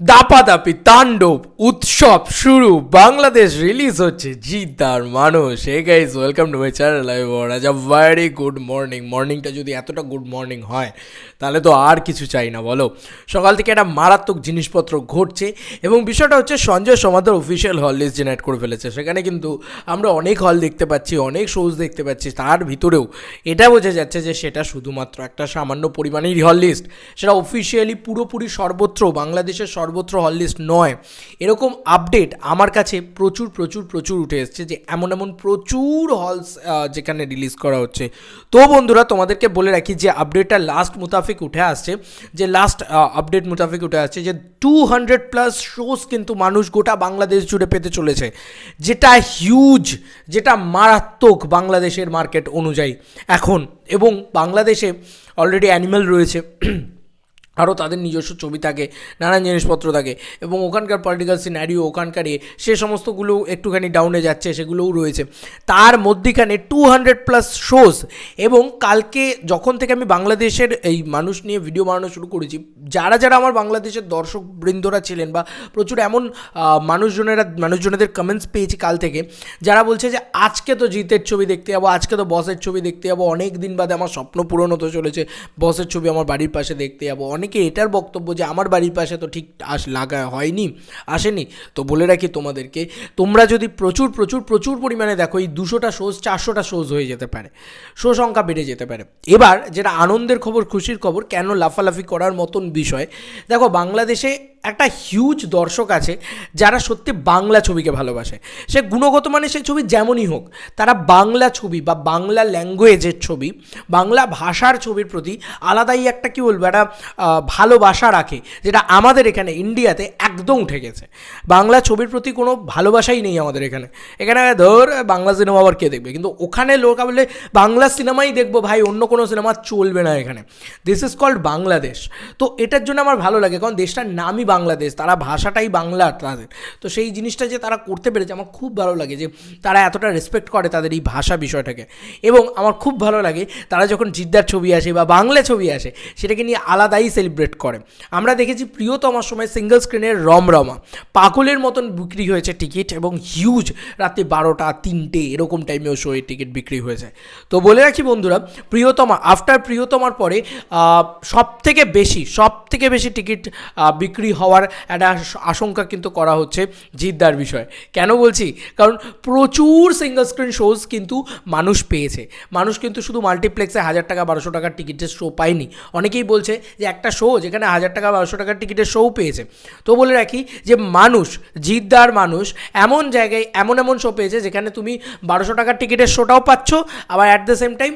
দাপাদাপি, তাণ্ডব, উৎসব শুরু। বাংলাদেশ রিলিজ হচ্ছে জিদ্দার মানুষ। Hey guys welcome to my channel I আজ আ ভেরি গুড মর্নিং মর্নিংটা যদি এতটা গুড মর্নিং হয়, তাহলে তো আর কিছু চাই না, বলো। সকাল থেকে একটা মারাত্মক জিনিসপত্র ঘটছে এবং বিষয়টা হচ্ছে সঞ্জয় সমাদার অফিসিয়াল হল লিস্ট জেনারেট করে ফেলেছে। সেখানে কিন্তু আমরা অনেক হল দেখতে পাচ্ছি, অনেক শোজ দেখতে পাচ্ছি। তার ভিতরেও এটা বোঝা যাচ্ছে যে সেটা শুধুমাত্র একটা সামান্য পরিমাণের হল লিস্ট সেটা অফিসিয়ালি পুরোপুরি সর্বত্র বাংলাদেশের সর্বত্র হল লিস্ট নয়। এরকম আপডেট আমার কাছে প্রচুর প্রচুর প্রচুর উঠে এসছে যে এমন এমন প্রচুর হলস যেখানে রিলিজ করা হচ্ছে। তো বন্ধুরা, তোমাদেরকে বলে রাখি যে আপডেটটা লাস্ট মুতাফিক উঠে আসছে, যে লাস্ট আপডেট মুতাফিক উঠে আসছে যে টু হান্ড্রেড প্লাস শোজ কিন্তু মানুষ গোটা বাংলাদেশ জুড়ে পেতে চলেছে, যেটা হিউজ যেটা মারাত্মক বাংলাদেশের মার্কেট অনুযায়ী। এখন, এবং বাংলাদেশে অলরেডি অ্যানিম্যাল রয়েছে আরও তাদের নিজস্ব ছবি থাকে, নানান জিনিসপত্র থাকে এবং ওখানকার পলিটিক্যাল সিনারিও ওখানকার এ, সে সমস্তগুলো একটুখানি ডাউনে যাচ্ছে, সেগুলোও রয়েছে। তার মধ্যিখানে টু হান্ড্রেড প্লাস শোজ এবং কালকে যখন থেকে আমি বাংলাদেশের এই মানুষ নিয়ে ভিডিও বানানো শুরু করেছি, যারা যারা আমার বাংলাদেশের দর্শক বৃন্দরা ছিলেন বা প্রচুর এমন মানুষজনেরা, মানুষজনেদের কমেন্টস পেয়েছি কাল থেকে, যারা বলছে যে আজকে তো জিতের ছবি দেখতে যাব, আজকে তো বসের ছবি দেখতে যাব, অনেক দিন বাদে আমার স্বপ্ন পূরণ হতে চলেছে বসের ছবি আমার বাড়ির পাশে দেখতে যাব, অনেকে এটার বক্তব্য যে আমার বাড়ির পাশে তো ঠিক আস লাগা হয়নি, আসেনি, তো বলে রাখি তোমাদেরকে, তোমরা যদি প্রচুর প্রচুর প্রচুর পরিমাণে দেখো এই দুশোটা শোজ চারশোটা শোজ হয়ে যেতে পারে শো সংখ্যা বেড়ে যেতে পারে। এবার যেটা আনন্দের খবর, খুশির খবর, কেন লাফালাফি করার মতন বিষয়, দেখো বাংলাদেশে একটা হিউজ দর্শক আছে যারা সত্যি বাংলা ছবিকে ভালোবাসে। সে গুণগত মানে সেই ছবি যেমনই হোক, তারা বাংলা ছবি বা বাংলা ল্যাঙ্গুয়েজের ছবি, বাংলা ভাষার ছবির প্রতি আলাদাই একটা কী বলব, একটা ভালোবাসা রাখে, যেটা আমাদের এখানে ইন্ডিয়াতে একদম উঠে গেছে। বাংলা ছবির প্রতি কোনো ভালোবাসাই নেই আমাদের এখানে। এখানে ধর, বাংলা সিনেমা আবার কে দেখবে? কিন্তু ওখানে লোক বলে, বাংলা সিনেমাই দেখব ভাই, অন্য কোনো সিনেমা চলবে না এখানে। দিস ইজ কল্ড বাংলাদেশ তো এটার জন্য আমার ভালো লাগে, কারণ দেশটার নামই বাংলাদেশ, তারা ভাষাটাই বাংলা তাদের। তো সেই জিনিসটা যে তারা করতে পেরেছে, আমার খুব ভালো লাগে যে তারা এতটা রেসপেক্ট করে তাদের এই ভাষা বিষয়টাকে। এবং আমার খুব ভালো লাগে, তারা যখন জিদ্দার ছবি আসে বা বাংলা ছবি আসে, সেটাকে নিয়ে আলাদাই সেলিব্রেট করে। আমরা দেখেছি প্রিয়তমার সময় সিঙ্গেল স্ক্রিনের রমরমা পাগলের মতন বিক্রি হয়েছে টিকিট এবং হিউজ রাতে বারোটা, তিনটে এরকম টাইমেও শোয়ে টিকিট বিক্রি হয়েছে। তো বলে রাখি বন্ধুরা, প্রিয়তমা আফটার প্রিয়তমার পরে সব থেকে বেশি সব থেকে বেশি টিকিট বিক্রি হওয়ার একটা আশঙ্কা কিন্তু করা হচ্ছে জিদ্দার বিষয়। কেন বলছি? কারণ প্রচুর সিঙ্গেল স্ক্রিন শোজ কিন্তু মানুষ পেয়েছে। মানুষ কিন্তু শুধু মাল্টিপ্লেক্সে হাজার টাকা, বারোশো টাকার টিকিটের শো পায়নি। অনেকেই বলছে যে একটা শো যেখানে হাজার টাকা বারোশো টাকার টিকিটের শো পেয়েছে। তো বলে রাখি যে মানুষ, জিদ্দার মানুষ এমন জায়গায় এমন এমন শো পেয়েছে যেখানে তুমি বারোশো টাকার টিকিটের শোটাও পাচ্ছ, আবার অ্যাট দ্য সেম টাইম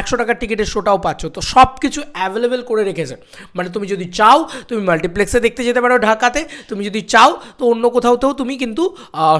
একশো টাকার টিকিটের শোটাও পাচ্ছ। তো সব কিছু অ্যাভেলেবেল করে রেখেছে। মানে তুমি যদি চাও, তুমি মাল্টিপ্লেক্সে দেখতে যেতে পারো ঢাকাতে, তুমি যদি চাও, তো অন্য কোথাওতেও তুমি কিন্তু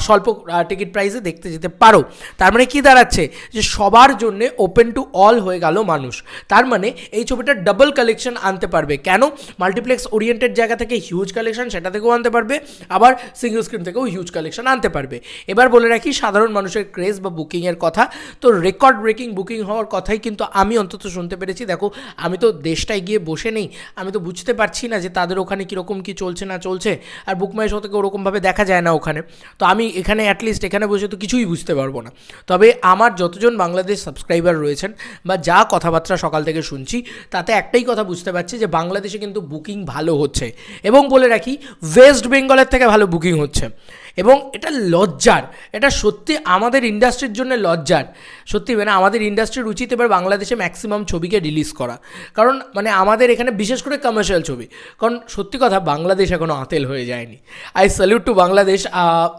স্বল্প টিকিট প্রাইসে দেখতে যেতে পারো। তার মানে কি দাঁড়াচ্ছে? যে সবার জন্যে ওপেন টু অল হয়ে গেল মানুষ। তার মানে এই ছবিটা ডাবল কালেকশন আনতে পারবে। কেন? মাল্টিপ্লেক্স ওরিয়েন্টেড জায়গা থেকে হিউজ কালেকশন সেটা থেকেও আনতে পারবে, আবার সিঙ্গেল স্ক্রিন থেকেও হিউজ কালেকশন আনতে পারবে। এবার বলে রাখি, সাধারণ মানুষের ক্রেজ বা বুকিংয়ের কথা। তো রেকর্ড ব্রেকিং বুকিং হওয়ার কথাই কিন্তু আমি অন্তত শুনতে পেরেছি। দেখো, আমি তো দেশটায় গিয়ে বসে নেই। আমি তো বুঝতে পারছি না যে তাদের ওখানে কীরকম কী চলছে না চলছে, আর বুকমাই শো থেকে ওরকমভাবে দেখা যায় না ওখানে। তো আমি এখানে অ্যাটলিস্ট এখানে বসে তো কিছুই বুঝতে পারব না। তবে আমার যতজন বাংলাদেশ সাবস্ক্রাইবার রয়েছেন বা যা কথাবার্তা সকাল থেকে শুনছি, তাতে একটাই কথা বুঝতে পারছি যে বাংলাদেশে কিন্তু বুকিং ভালো হচ্ছে। এবং বলে রাখি ওয়েস্ট বেঙ্গলের থেকে ভালো বুকিং হচ্ছে। এবং এটা লজ্জার, এটা সত্যি আমাদের ইন্ডাস্ট্রির জন্য লজ্জার। সত্যি মানে আমাদের ইন্ডাস্ট্রির উচিত এবার বাংলাদেশে ম্যাক্সিমাম ছবিকে রিলিজ করা। কারণ মানে আমাদের এখানে বিশেষ করে কমার্শিয়াল ছবি। কারণ সত্যি কথা, বাংলাদেশ এখনও আতেল হয়ে যায়নি। I salute to Bangladesh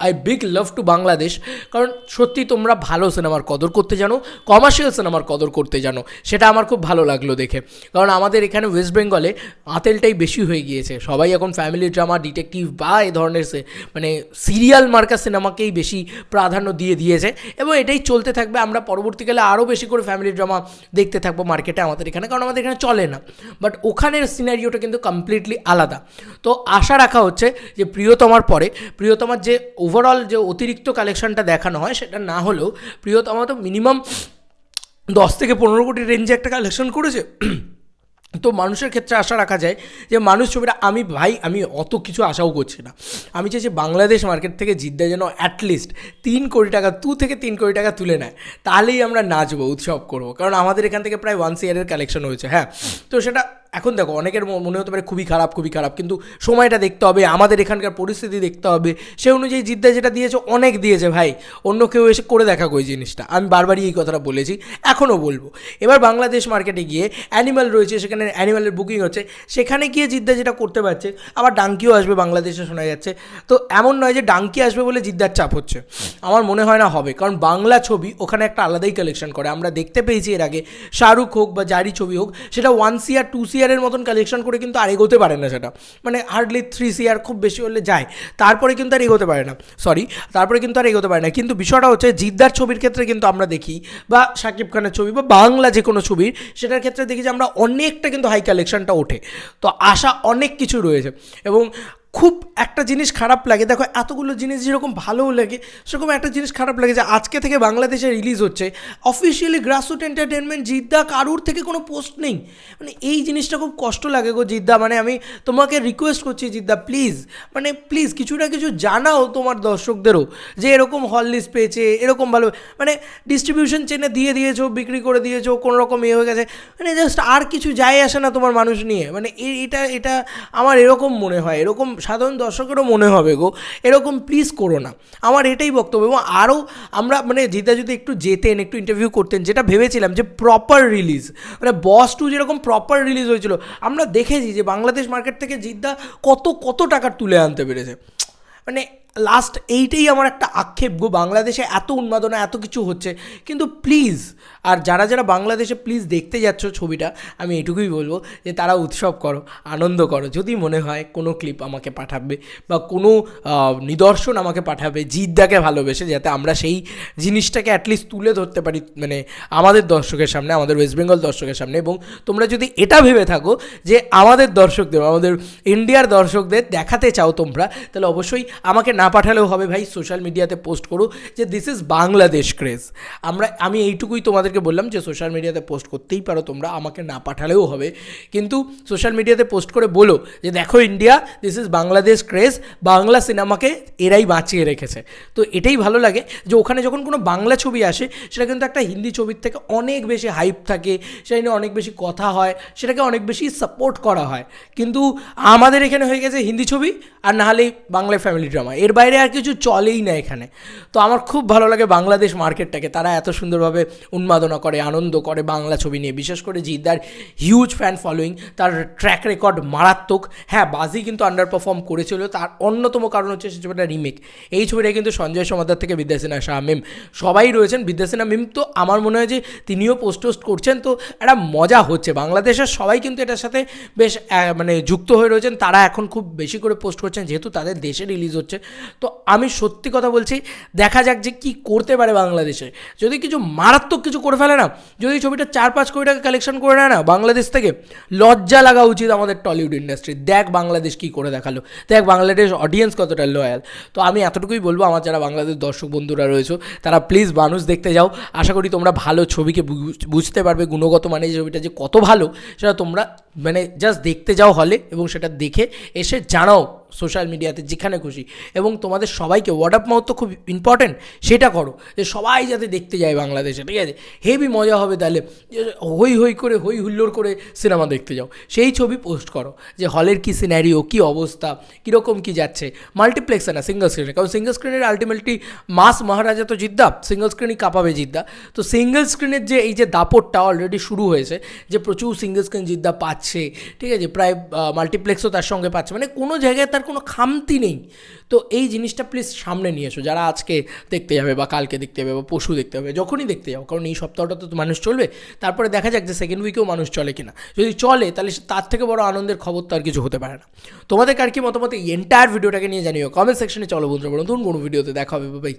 I big love to Bangladesh. কারণ সত্যি তোমরা ভালো সিনেমার কদর করতে জানো কমার্শিয়াল সিনেমার কদর করতে জানো। সেটা আমার খুব ভালো লাগল দেখে। কারণ আমাদের এখানে ওয়েস্ট বেঙ্গলে আতেলটাই বেশি হয়ে গিয়েছে। সবাই এখন ফ্যামিলি ড্রামা ডিটেকটিভ বা এই ধরনের মানে সিরিয়াল মার্কা সিনেমাকেই বেশি প্রাধান্য দিয়ে দিয়েছে। এবং এটাই চলতে থাকবে। আমরা পরবর্তীকালে আরও বেশি করে ফ্যামিলি ড্রামা দেখতে থাকব মার্কেটে আমাদের এখানে। কারণ আমাদের এখানে চলে না। বাট ওখানের সিনারিওটা কিন্তু কমপ্লিটলি আলাদা। তো আশা রাখা হচ্ছে যে প্রিয়তমার পরে, প্রিয়তমার যে ওভারঅল যে অতিরিক্ত কালেকশনটা দেখানো হয়, সেটা না হলেও প্রিয়তমা তো মিনিমাম দশ থেকে পনেরো কোটি রেঞ্জে একটা কালেকশন করেছে। তো মানুষের ক্ষেত্রে আশা রাখা যায় যে মানুষ ছবিটা, আমি ভাই, আমি অত কিছু আশাও করছি না। আমি চাইছি বাংলাদেশ মার্কেট থেকে জিদ্দা যেন অ্যাটলিস্ট তিন কোটি টাকা, দু থেকে তিন কোটি টাকা তুলে নেয়। তাহলেই আমরা নাচবো, উৎসব করব। কারণ আমাদের এখান থেকে প্রায় ওয়ান ইয়ারের কালেকশন হয়েছে হ্যাঁ। তো সেটা এখন দেখো, অনেকের মনে হতে পারে খুবই খারাপ খুবই খারাপ, কিন্তু সময়টা দেখতে হবে, আমাদের এখানকার পরিস্থিতি দেখতে হবে। সে অনুযায়ী জিদ্দা যেটা দিয়েছে, অনেক দিয়েছে ভাই। অন্য কেউ এসে করে দেখা ওই জিনিসটা। আমি বারবারই এই কথাটা বলেছি, এখনও বলব। এবার বাংলাদেশ মার্কেটে গিয়ে অ্যানিমাল রয়েছে, সেখানে অ্যানিমালের বুকিং হচ্ছে, সেখানে গিয়ে জিদ্দা যেটা করতে পারছে, আবার ডাঙ্কিও আসবে বাংলাদেশে শোনা যাচ্ছে। তো এমন নয় যে ডাঙ্কি আসবে বলে জিদ্দার চাপ হচ্ছে। আমার মনে হয় না হবে, কারণ বাংলা ছবি ওখানে একটা আলাদাই কালেকশন করে। আমরা দেখতে পেয়েছি এর আগে শাহরুখ হোক বা জারি ছবি হোক, সেটা ওয়ান সিয়ার টু সিয়ারের মতন কালেকশন করে কিন্তু আর এগোতে পারে না সেটা। মানে হার্ডলি থ্রি সিয়ার খুব বেশি হলে যায়। তারপরে কিন্তু আর এগোতে পারে না। সরি তারপরে কিন্তু আর এগোতে পারে না। কিন্তু বিষয়টা হচ্ছে, জিদ্দার ছবির ক্ষেত্রে কিন্তু আমরা দেখি, বা শাকিব খানের ছবি, বা বাংলা যে কোনো ছবির সেটার ক্ষেত্রে দেখি যে আমরা অনেকটা কিন্তু হাই কালেকশনটা ওঠে। তো আশা অনেক কিছু রয়েছে। এবং খুব একটা জিনিস খারাপ লাগে। দেখো, এতগুলো জিনিস যেরকম ভালোও লাগে, সেরকম একটা জিনিস খারাপ লাগে যে আজকে থেকে বাংলাদেশে রিলিজ হচ্ছে। অফিসিয়ালি গ্রাসরুট এন্টারটেনমেন্ট জিদ্দা কারুর থেকে কোনো পোস্ট নেই। মানে এই জিনিসটা খুব কষ্ট লাগে গো জিদ্দা। মানে আমি তোমাকে রিকোয়েস্ট করছি জিদ্দা প্লিজ মানে প্লিজ কিছু না কিছু জানাও তোমার দর্শকদেরও যে এরকম হল লিস্ট পেয়েছে, এরকম ভালো মানে ডিস্ট্রিবিউশন চেনে দিয়ে দিয়েছ, বিক্রি করে দিয়েছ, কোনো রকম এ হয়ে গেছে। মানে জাস্ট আর কিছু যায় আসে না তোমার মানুষ নিয়ে। মানে এটা এটা আমার এরকম মনে হয়, এরকম সাধারণ দর্শকেরও মনে হবে গো, এরকম প্লিজ করো না। আমার এটাই বক্তব্য এবং আরও আমরা মানে জিতা যদি একটু যেতেন, একটু ইন্টারভিউ করতেন, যেটা ভেবেছিলাম যে প্রপার রিলিজ মানে বস টু যেরকম প্রপার রিলিজ হয়েছিল, আমরা দেখেছি যে বাংলাদেশ মার্কেট থেকে জিদ্দা কত কত টাকা তুলে আনতে পেরেছে। মানে লাস্ট এইটাই আমার একটা আক্ষেপ, গো বাংলাদেশে এত উন্মাদনা, এত কিছু হচ্ছে। কিন্তু প্লিজ আর যারা যারা বাংলাদেশে প্লিজ দেখতে যাচ্ছ ছবিটা, আমি এটুকুই বলব যে তারা উৎসব করো, আনন্দ করো। যদি মনে হয় কোনো ক্লিপ আমাকে পাঠাবে বা কোনো নিদর্শন আমাকে পাঠাবে জিদ্দাকে ভালোবেসে, যাতে আমরা সেই জিনিসটাকে অ্যাটলিস্ট তুলে ধরতে পারি মানে আমাদের দর্শকের সামনে, আমাদের ওয়েস্ট বেঙ্গল দর্শকের সামনে। এবং তোমরা যদি এটা ভেবে থাকো যে আমাদের দর্শকদের, আমাদের ইন্ডিয়ার দর্শকদের দেখাতে চাও তোমরা, তাহলে অবশ্যই আমাকে না পাঠালেও হবে ভাই সোশ্যাল মিডিয়াতে পোস্ট করো যে দিস ইজ বাংলাদেশ ক্রেজ আমরা, আমি এইটুকুই তোমাদেরকে বললাম যে সোশ্যাল মিডিয়াতে পোস্ট করতেই পারো তোমরা, আমাকে না পাঠালেও হবে। কিন্তু সোশ্যাল মিডিয়াতে পোস্ট করে বলো যে, দেখো India this is Bangladesh craze Bangla সিনেমাকে এরাই বাঁচিয়ে রেখেছে। তো এটাই ভালো লাগে যে, ওখানে যখন কোনো বাংলা ছবি আসে, সেটা কিন্তু একটা হিন্দি ছবির থেকে অনেক বেশি হাইপ থাকে, সেটা নিয়ে অনেক বেশি কথা হয়, সেটাকে অনেক বেশি সাপোর্ট করা হয়। কিন্তু আমাদের এখানে হয়ে গেছে হিন্দি ছবি, আর না হলেই বাংলা ফ্যামিলি ড্রামা এর বাইরে আর কিছু চলেই না এখানে। তো আমার খুব ভালো লাগে বাংলাদেশ মার্কেটটাকে। তারা এত সুন্দরভাবে উন্মাদনা করে, আনন্দ করে বাংলা ছবি নিয়ে। বিশেষ করে জিদ্দার হিউজ ফ্যান ফলোয়িং তার ট্র্যাক রেকর্ড মারাত্মক। হ্যাঁ বাজি কিন্তু আন্ডার পারফর্ম করেছিল। তার অন্যতম কারণ হচ্ছে সে ছবিটা রিমেক এই ছবিটা কিন্তু সঞ্জয় সমাদার থেকে বিদ্যাসেনা শাহ মিম সবাই রয়েছেন। বিদ্যাসেনা মিম তো আমার মনে হয় যে তিনিও পোস্ট টোস্ট করছেন। তো একটা মজা হচ্ছে। বাংলাদেশের সবাই কিন্তু এটার সাথে বেশ মানে যুক্ত হয়ে রয়েছেন। তারা এখন খুব বেশি করে পোস্ট করছেন। যেহেতু তাদের দেশে রিলিজ হচ্ছে। তো আমি সত্যি কথা বলছি, দেখা যাক যে কি করতে পারে বাংলাদেশে। যদি কিছু মারাত্মক কিছু করে ফেলে না, যদি ছবিটা চার পাঁচ কোটি টাকা কালেকশন করে নেয় না, বাংলাদেশ থেকে লজ্জা লাগা উচিত আমাদের টলিউড ইন্ডাস্ট্রি দেখ বাংলাদেশ কি করে দেখাল, দেখ বাংলাদেশ অডিয়েন্স কতটা লয়াল তো আমি এতটুকুই বলব, আমার যারা বাংলাদেশ দর্শক বন্ধুরা রয়েছে, তারা প্লিজ মানুষ দেখতে যাও। আশা করি তোমরা ভালো ছবিকে বুঝ- বুঝতে পারবে, গুণগত মানে ছবিটা যে কত ভালো, সেটা তোমরা মানে জাস্ট দেখতে যাও হলে এবং সেটা দেখে এসে জানাও। সোশ্যাল মিডিয়াতে যেখানে খুশি। এবং তোমাদের সবাইকে ওয়ার্ড অফ মাউথ তো খুব ইম্পর্ট্যান্ট সেটা করো। যে সবাই যাতে দেখতে যায় বাংলাদেশে, ঠিক আছে? হেভি মজা হবে তাহলে। হই হই করে হই হুল্লোড় করে সিনেমা দেখতে যাও। সেই ছবি পোস্ট করো। যে হলের কী সিনারিও কী অবস্থা, কীরকম কী যাচ্ছে। মাল্টিপ্লেক্সে না সিঙ্গল স্ক্রিনে কারণ সিঙ্গল স্ক্রিনের আলটিমেটলি মাস মহারাজা তো জিদ্দা সিঙ্গল স্ক্রিনই কাঁপাবে জিদ্দা। তো সিঙ্গল স্ক্রিনের যে এই যে দাপটটা অলরেডি শুরু হয়েছে, যে প্রচুর সিঙ্গল স্ক্রিন জিদ্দা পাচ্ছে, ঠিক আছে? প্রায় মাল্টিপ্লেক্সও তার সঙ্গে পাচ্ছে। মানে কোনো জায়গায় তার কোনো খামতি নেই। তো এই জিনিসটা প্লিজ সামনে নিয়ে এসো। যারা আজকে দেখতে যাবে বা কালকে দেখতে যাবে বা পশু দেখতে হবে যখনই দেখতে যাও, কারণ এই সপ্তাহটা তো মানুষ চলবে, তারপরে দেখা যাক যে সেকেন্ড উইকেও মানুষ চলে কিনা। যদি চলে, তাহলে তার থেকে বড় আনন্দের খবর তো আর কিছু হতে পারে না। তোমাদের আর কি মতামত? এই এন্টায়ার ভিডিওটাকে নিয়ে জানিও। কমেন্ট সেকশনে চলো বন্ধুরা নতুন কোনো ভিডিওতে দেখা হবে বাই